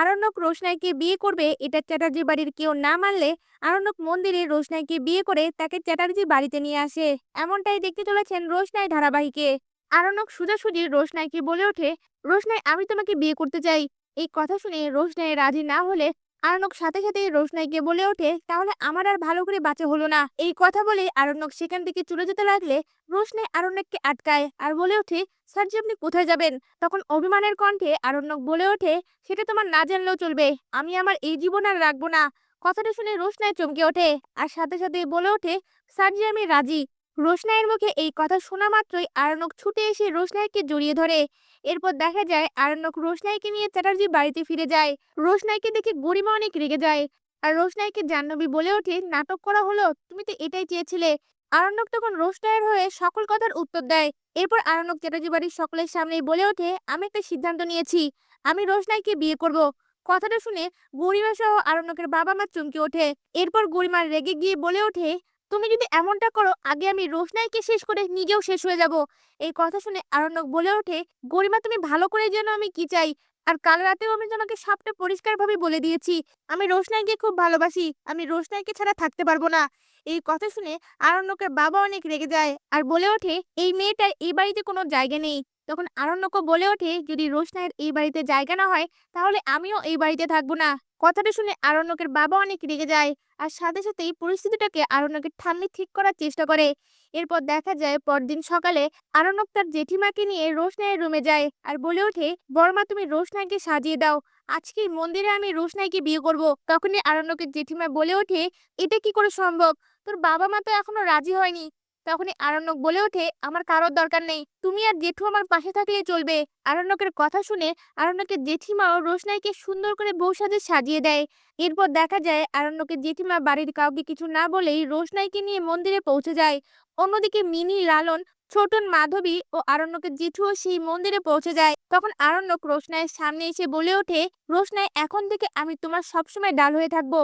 আরণ্যক রোশনাইকে বিয়ে করবে, এটা চ্যাটার্জি বাড়ির কেউ না মানলে আরণ্যক মন্দিরে রোশনাইকে বিয়ে করে তাকে চ্যাটার্জি বাড়িতে নিয়ে আসে। এমনটাই দেখতে চলেছেন রোশনাই ধারাবাহিকে। আরণ্যক সোজাসুজি রোশনাইকে বলে ওঠে, রোশনাই, আমি তোমাকে বিয়ে করতে চাই। এই কথা শুনে রোশনাই রাজি না হলে আরণ্যক সাথে সাথে রোশনাইকে বলে ওঠে, তাহলে আমার আর ভালো করে বাঁচা হলো না। এই কথা বলে আরণ্যক সেখান থেকে চলে যেতে লাগলে রোশনাই আরণ্যককে আটকায় আর বলে ওঠে, স্যার যে আপনি কোথায় যাবেন? তখন অভিমানের কণ্ঠে আরণ্যক বলে ওঠে, সেটা তোমার না জানলেও চলবে, আমি আমার এই জীবন আর রাখব না। কথাটা শুনে রোশনাই চমকে ওঠে আর সাথে সাথে বলে ওঠে, স্যার যে আমি রাজি। রোশনাইয়ের মুখে এই কথা শোনা মাত্রই আরণ্যক ছুটে এসে রোশনাইকে জড়িয়ে ধরে। এরপর দেখা যায় আরণ্যক রোশনাইকে নিয়ে চ্যাটার্জি বাড়িতে ফিরে যায়। রোশনাইকে দেখে গরিমা অনেক রেগে যায় আর রোশনাইকে জাহ্নবী বলে ওঠে, নাটক করা হলো? তুমি তো এটাই চেয়েছিলে। আরণ্যক তখন রোশনাইয়ের হয়ে সকল কথার উত্তর দেয়। এরপর আরণ্যক চ্যাটার্জি বাড়ির সকলের সামনেই বলে ওঠে, আমি একটা সিদ্ধান্ত নিয়েছি। আমি রোশনাইকে বিয়ে করব। কথাটা শুনে গরিমা সহ আরণ্যকের বাবা মা চমকে ওঠে। এরপর গরিমা রেগে গিয়ে বলে ওঠে তুমি যদি এমনটা করো, আগে আমি রোশনাইকে শেষ করে নিজেও শেষ হয়ে যাব। এই কথা শুনে আরণ্যক বলে ওঠে, গরিমা, তুমি ভালো করে যেন আমি কি চাই। আর কাল রাতেও আমি তোমাকে সবটা পরিষ্কারভাবে বলে দিয়েছি। আমি রোশনাইকে খুব ভালোবাসি। আমি রোশনাইকে ছাড়া থাকতে পারব না। এই কথা শুনে আরণ্যকের বাবা অনেক রেগে যায় আর বলে ওঠে, এই মেয়েটার এই বাড়িতে কোনো জায়গা নেই। তখন আরণ্যকও বলে ওঠে, যদি রোশনাইয়ের এই বাড়িতে জায়গা না হয়, তাহলে আমিও এই বাড়িতে থাকব না। কথাটা শুনে আরণ্যকের বাবা অনেক রেগে যায়। আর সাথে সাথেই পরিস্থিতিটাকে আরণ্যকের ঠান্ডি ঠিক করার চেষ্টা করে। এরপর দেখা যায় পরদিন সকালে আরণ্যক তার জেঠিমাকে নিয়ে রোশনাইয়ের রুমে যায় আর বলে ওঠে বড়মা তুমি রোশনাইকে সাজিয়ে দাও। আজকে মন্দিরে আমি রোশনাইকে বিয়ে করব। তখনই আরণ্যকের জেঠিমা বলে ওঠে, এটা কি করে সম্ভব? তোর বাবা মা তো এখনও রাজি হয়নি। তখনই আরণ্যক বলে ওঠে, আমার কারোর দরকার নেই। তুমি আর জেঠু আমার পাশে থাকলে চলবে। আরণ্যকের কথা শুনে আরণ্যকের জেঠিমাও রোশনাইকে সুন্দর করে বউ সাজে সাজিয়ে দেয়। এরপর দেখা যায় আরণ্যকের জেঠিমা বাড়ির কাউকে কিছু না বলেই রোশনাইকে নিয়ে মন্দিরে পৌঁছে যায়। অন্যদিকে মিনি, লালন, ছোটন, মাধবী ও আরণ্যকের জেঠুও সেই মন্দিরে পৌঁছে যায়। তখন আরণ্যক রোশনাইয়ের সামনে এসে বলে ওঠে, রোশনাই, এখন থেকে আমি তোমার সবসময় ডাল হয়ে থাকব।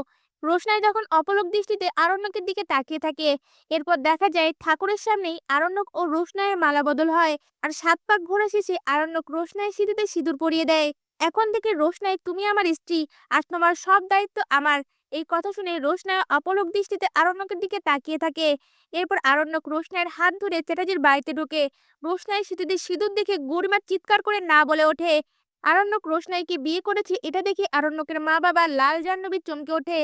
রোশনাই যখন অপলক দৃষ্টিতে আরণ্যকের দিকে তাকিয়ে থাকে, এরপর দেখা যায় ঠাকুরের সামনেই আরণ্যক ও রোশনাইয়ের মালা বদল হয় আর সাত পাক ঘোরা শেষে আরণ্যক রোশনাই সিঁথিতে সিঁদুর পরিয়ে দেয়। এখন থেকে রোশনাই, তুমি আমার স্ত্রী আর তোমার সব দায়িত্ব আমার। এই কথা শুনে রোশনায় অপলক দৃষ্টিতে আরণ্যকের দিকে তাকিয়ে থাকে। এরপর আরণ্যক রোশনায়ের হাত ধরে চ্যাটার্জির বাড়িতে ঢোকে। রোশনাই সিঁথিতে সিঁদুর দেখে গরিমা চিৎকার করে না বলে ওঠে। আরণ্যক রোশনাইকে বিয়ে করেছে এটা দেখে আরণ্যকের মা বাবা লাল জাহ্নবী চমকে ওঠে।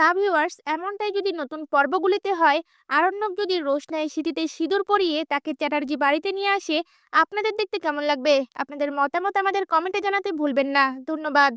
তা ভিউয়ার্স এমনটাই যদি নতুন পর্বগুলিতে হয়, আরণ্যক যদি রোশনায় স্মৃতিতে সিঁদুর পরিয়ে তাকে চ্যাটার্জি বাড়িতে নিয়ে আসে, আপনাদের দেখতে কেমন লাগবে? আপনাদের মতামত আমাদের কমেন্টে জানাতে ভুলবেন না। ধন্যবাদ।